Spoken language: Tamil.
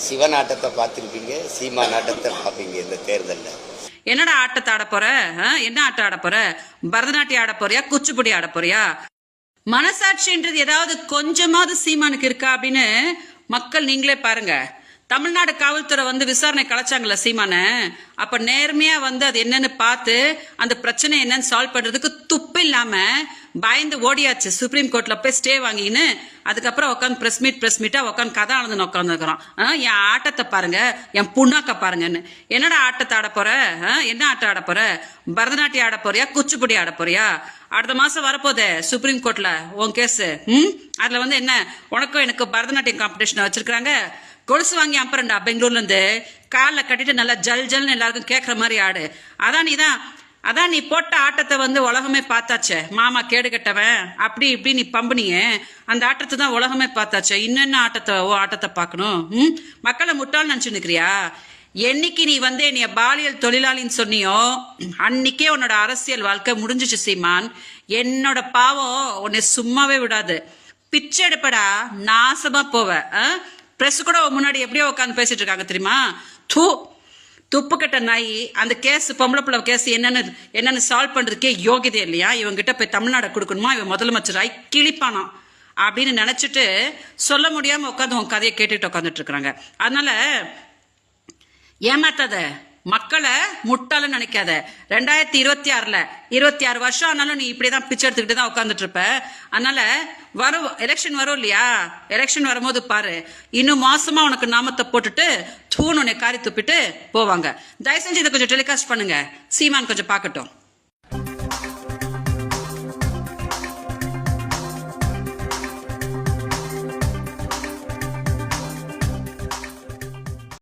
சிவன் ஆட்டத்தை பார்த்துருப்பீங்க சீமா நாட்டத்தை பார்ப்பீங்க இந்த தேர்தலில். என்னடா ஆட்டத்தை ஆட போற? ஆ? என்ன ஆட்டம் ஆட போற? பரதநாட்டியம் ஆட போறியா? குச்சிப்புடி ஆட போறியா? மனசாட்சின்றது ஏதாவது கொஞ்சமாவது சீமானுக்கு இருக்கா அப்படின்னு மக்கள் நீங்களே பாருங்க. தமிழ்நாடு காவல்துறை வந்து விசாரணை கலைச்சாங்கல்ல சீமான. அப்ப நேர்மையா வந்து அது என்னன்னு பார்த்து அந்த பிரச்சனை என்னன்னு சால்வ் பண்றதுக்கு துப்பு இல்லாம பயந்து ஓடியாச்சு. சுப்ரீம் கோர்ட்ல போய் ஸ்டே வாங்கின்னு அதுக்கப்புறம் உட்காந்து பிரஸ் மீட் பிரஸ் மீட்டா உட்காந்து கதை ஆனந்தன் உட்காந்துருக்கிறோம் என் ஆட்டத்தை பாருங்க என் புண்ணாக்க பாருங்கன்னு. என்னடா ஆட்டத்தை ஆட போற? ஆ? என்ன ஆட்டம் ஆட போற? பரதநாட்டியம் ஆட போறியா? குச்சிப்புடி ஆட போறியா? அடுத்த மாசம் வரப்போதே சுப்ரீம் கோர்ட்ல உன் கேஸ் ம் அதுல வந்து என்ன? உனக்கும் எனக்கு பரதநாட்டியம் காம்படிஷன் வச்சிருக்காங்க கொலுசு வாங்கி அம்பரண்டா பெங்களூர்லேருந்து. காலில் கட்டிட்டு நல்லா ஜல் ஜல்னு எல்லாருக்கும் கேட்குற மாதிரி ஆடு. அதான் நீ தான் அதான் நீ போட்ட ஆட்டத்தை வந்து உலகமே பார்த்தாச்சே. மாமா கேடு கட்டவன் அப்படி இப்படி நீ பம்புனியே. அந்த ஆட்டத்தை தான் உலகமே பார்த்தாச்சே. இன்னென்ன ஆட்டத்தை ஓ ஆட்டத்தை பார்க்கணும்? ம்? மக்களை முட்டாள் நினச்சி நிற்கிறியா என்னைக்கு நீ வந்து என்னைய பாலியல் தொழிலாளின்னு சொன்னியோ அன்னைக்கே உன்னோட அரசியல் வாழ்க்கை முடிஞ்சிச்சு சீமான். என்னோட பாவம் உன்னை சும்மாவே விடாது. பிச்சை எடுப்படா நாசமா போவ பிரஸ் கூட முன்னாடி எப்படியோ உட்காந்து பேசிட்டு இருக்காங்க தெரியுமா? தூ துப்பு கட்ட நாய் அந்த கேஸ் பொம்பளை பிள்ளை கேஸ் என்னென்னு என்னென்னு சால்வ் பண்ணுறதுக்கே யோகிதே இல்லையா? இவங்கிட்ட போய் தமிழ்நாடு கொடுக்கணுமா? இவன் முதலமைச்சராய் கிழிப்பானா அப்படின்னு நினச்சிட்டு சொல்ல முடியாமல் உட்காந்து உன் கதையை கேட்டுட்டு உட்காந்துட்டு இருக்கிறாங்க. அதனால ஏமாத்தாத. மக்களை முட்டாளு நினைக்காத. ரெண்டாயிரத்தி இருபத்தி ஆறுல இருபத்தி ஆறு வருஷம் ஆனாலும் நீ இப்படிதான் பிச்சை எடுத்துக்கிட்டு தான் உட்காந்துட்டு இருப்ப அதனால வரும் எலெக்ஷன் வரும் இல்லையா? எலெக்ஷன் வரும்போது பாரு. இன்னும் மாசமா உனக்கு நாமத்தை போட்டுட்டு தூண் உன்னை காரி துப்பிட்டு போவாங்க. தயவு செஞ்சு இதை கொஞ்சம் டெலிகாஸ்ட் பண்ணுங்க. சீமான் கொஞ்சம் பார்க்கட்டும்.